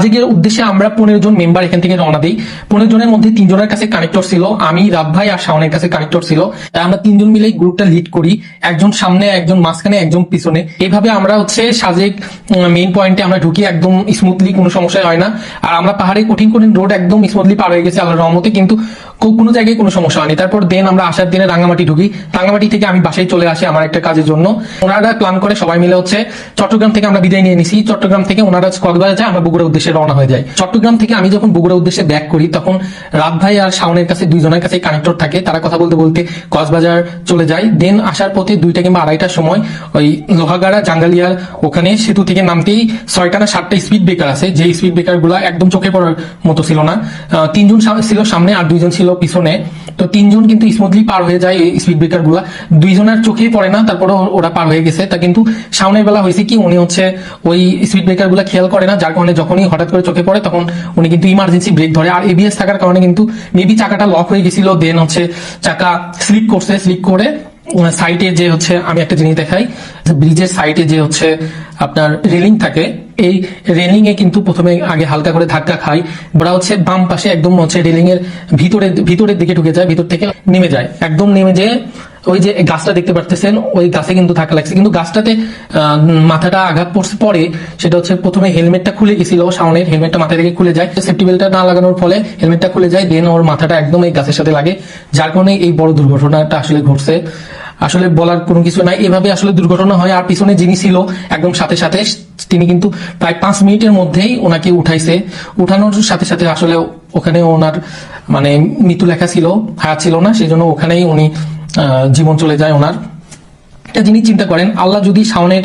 আজকের উদ্দেশ্যে আমরা পনেরো জন মেম্বার এখান থেকে রওনা দিই। পনেরো জনের মধ্যে তিনজনের কাছে কানেক্টর ছিল। আমি, রাব ভাই আর শাওনের কাছে কানেক্টর ছিল। আমরা তিনজন মিলে গ্রুপটা লিড করি। একজন সামনে, একজন মাঝখানে, একজন পিছনে। এইভাবে আমরা হচ্ছে সাজেক মেইন পয়েন্টে আমরা ঢুকি। একদম স্মুথলি কোনো সমস্যা হয় না। আর আমরা পাহাড়ে কঠিন কঠিন রোড একদম স্মুথলি পার হয়ে গেছে আল্লাহ রহমতে। কিন্তু কোনো জায়গায় কোনো সমস্যা হয়নি। তারপর দেন আমরা আসার দিনে রাঙ্গামাটি ঢুকি। রাঙ্গামাটি থেকে আমি বাসায় চলে আসি আমার একটা কাজের জন্য। ওনারা প্ল্যান করে সবাই মিলে হচ্ছে চট্টগ্রাম থেকে আমরা বিদায় নিয়ে নিছি। চট্টগ্রাম থেকে ওনারা কক্সবাজার যায়, আমরা বগুড়ার উদ্দেশ্যে রওনা হয়ে যাই। চট্টগ্রাম থেকে আমি যখন বগুড়ার উদ্দেশ্যে ব্যাক করি, তখন রাত ভাই আর শাওনের কাছে দুইজনের কাছে কানেক্টর থাকে। তারা কথা বলতে বলতে কক্সবাজার চলে যায়। দেন আসার পথে দুইটা কিংবা আড়াইটার সময় ওই লোহাগাড়া, জাঙ্গালিয়ার, ওখানে সেতু থেকে নামতেই ছয়টা না সাতটা স্পিড ব্রেকার আছে। যে স্পিড ব্রেকারগুলা একদম চোখে পড়ার মতো ছিল না। তিনজন ছিল সামনে আর দুইজন ছিল পিছনে, তো তিনজন কিন্তু স্মুথলি পার হয়ে যায় এই স্পিড ব্রেকারগুলা। দুইজনের চোখেই পড়ে না তারপরে ওরা পার হয়ে গেছে। তা কিন্তু সামনের বেলা হয়েছে কি, উনি হচ্ছে ওই স্পিড ব্রেকারগুলা খেয়াল করে না, যার কারণে যখনই হঠাৎ করে চোখে পড়ে, তখন উনি কিন্তু ইমার্জেন্সি ব্রেক ধরে। আর এবিএস থাকার কারণে কিন্তু মেবি চাকাটা লক হয়ে গেছিল দেন হচ্ছে চাকা স্লিপ করছে স্লিপ করে সাইডে যে হচ্ছে আমি একটা জিনিস দেখাই ব্রিজের সাইডে যে হচ্ছে আপনার রেলিং থাকে, এই রেলিং এ কিন্তু প্রথমে আগে হালকা করে ধাক্কা খাই ওরা হচ্ছে বাম পাশে একদম হচ্ছে রেলিং এর ভিতরে, ভিতরের দিকে ঢুকে যায়, ভিতর থেকে নেমে যায়, একদম নেমে যেয়ে ওই যে গাছটা দেখতে পারতেছেন, ওই গাছে কিন্তু ধাক্কা লাগছে, কিন্তু গাছটাতে মাথাটা আঘাত পড়ছে পরে, সেটা হচ্ছে প্রথমে হেলমেটটা খুলে গেছিল সাউনের হেলমেটটা মাথা থেকে খুলে যায় সেফটি বেল্টটা না লাগানোর ফলে হেলমেটটা খুলে যায় দেন ওর মাথাটা একদম এই গাছের সাথে লাগে, যার কারণে এই বড় দুর্ঘটনাটা আসলে ঘটছে। আসলে বলার কোনো কিছু নাই। এভাবে আসলে দুর্ঘটনা হয়। আর পিছনে যিনি ছিল, একদম সাথে সাথে, তিনি কিন্তু প্রায় পাঁচ মিনিটের মধ্যেই ওনাকে উঠাইছে। উঠানোর সাথে সাথে আসলে ওখানে ওনার মানে মৃত্যু লেখা ছিল হায়া ছিল না। সেই জন্য ওখানেই উনি জীবন চলে যায় ওনার। একটা জিনিস চিন্তা করেন, আল্লাহ যদি শাওনের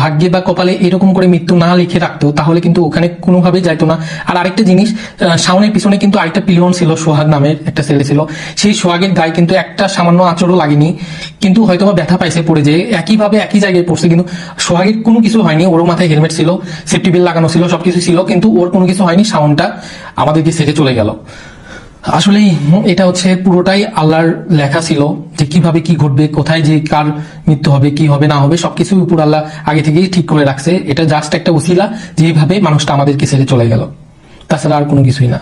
ভাগ্যে বা কপালে এরকম করে মৃত্যু না লিখে রাখতো, তাহলে কিন্তু ওখানে কোনোভাবে যাইতো না। আর আরেকটা জিনিস শাওনের পিছনে কিন্তু আরেকটা পিলিয়ন ছিল, সোহাগ নামের একটা ছেলে ছিল। সেই সোহাগের গায়ে কিন্তু একটা সামান্য আঁচড়ও লাগেনি, কিন্তু হয়তো বা ব্যথা পাইছে পড়ে যে একইভাবে একই জায়গায় পড়ছে, কিন্তু সোহাগের কোনো কিছু হয়নি ওর মাথায় হেলমেট ছিল সেফটি বেল লাগানো ছিল, সবকিছু ছিল, কিন্তু ওর কোনো কিছু হয়নি সাউন্ডটা আমাদেরকে ছেড়ে চলে গেল। আসলেই এটা হচ্ছে পুরোটাই আল্লাহর লেখা ছিল যে কীভাবে কি ঘটবে, কোথায় যে কার মৃত্যু হবে, কি হবে, না হবে সবকিছু উপর আল্লাহ আগে থেকেই ঠিক করে রাখছে। এটা জাস্ট একটা উসিলা যেভাবে মানুষটা আমাদেরকে ছেড়ে চলে গেল। তাছাড়া আর কোনো কিছুই না।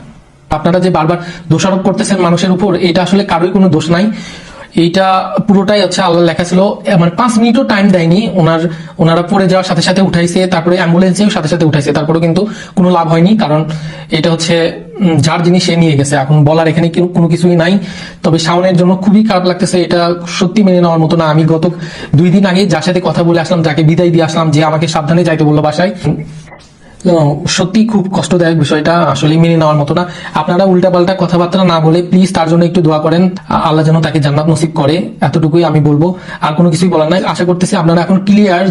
আপনারা যে বারবার দোষারোপ করতেছেন মানুষের উপর, এটা আসলে কারোই কোনো দোষ নাই। এইটা পুরোটাই হচ্ছে আল্লাহ লেখা ছিল। মানে পাঁচ মিনিটও টাইম দেয়নি। ওনার, ওনারা পড়ে যাওয়ার সাথে সাথে উঠাইছে, তারপরে অ্যাম্বুলেন্সেও সাথে সাথে উঠাইছে। তারপরেও কিন্তু কোনো লাভ হয়নি, কারণ এটা হচ্ছে যার জিনিস সে নিয়ে গেছে। এখন বলার এখানে কোনো কিছুই নাই। তবে শাওনের জন্য খুবই খারাপ লাগতেছে, এটা সত্যি মেনে নেওয়ার মতো না। আমি গত দুই দিন আগে যার সাথে কথা বলে আসলাম, যাকে বিদায় দিয়ে আসলাম, যে আমাকে সাবধানে যাইতে বলল বাসায়। সত্যি খুব কষ্টদায়ক বিষয়টা আসলে মেনে নেওয়ার মতো না। আপনারা উল্টাপাল্টা কথাবার্তা না বলে প্লিজ তার জন্য একটু দোয়া করেন। আল্লাহ যেন তাকে জান্নাত নসিব করে, এতটুকুই আমি বলব। আর কোনো কিছুই বলার নাই। আশা করতেছি আপনারা এখন ক্লিয়ার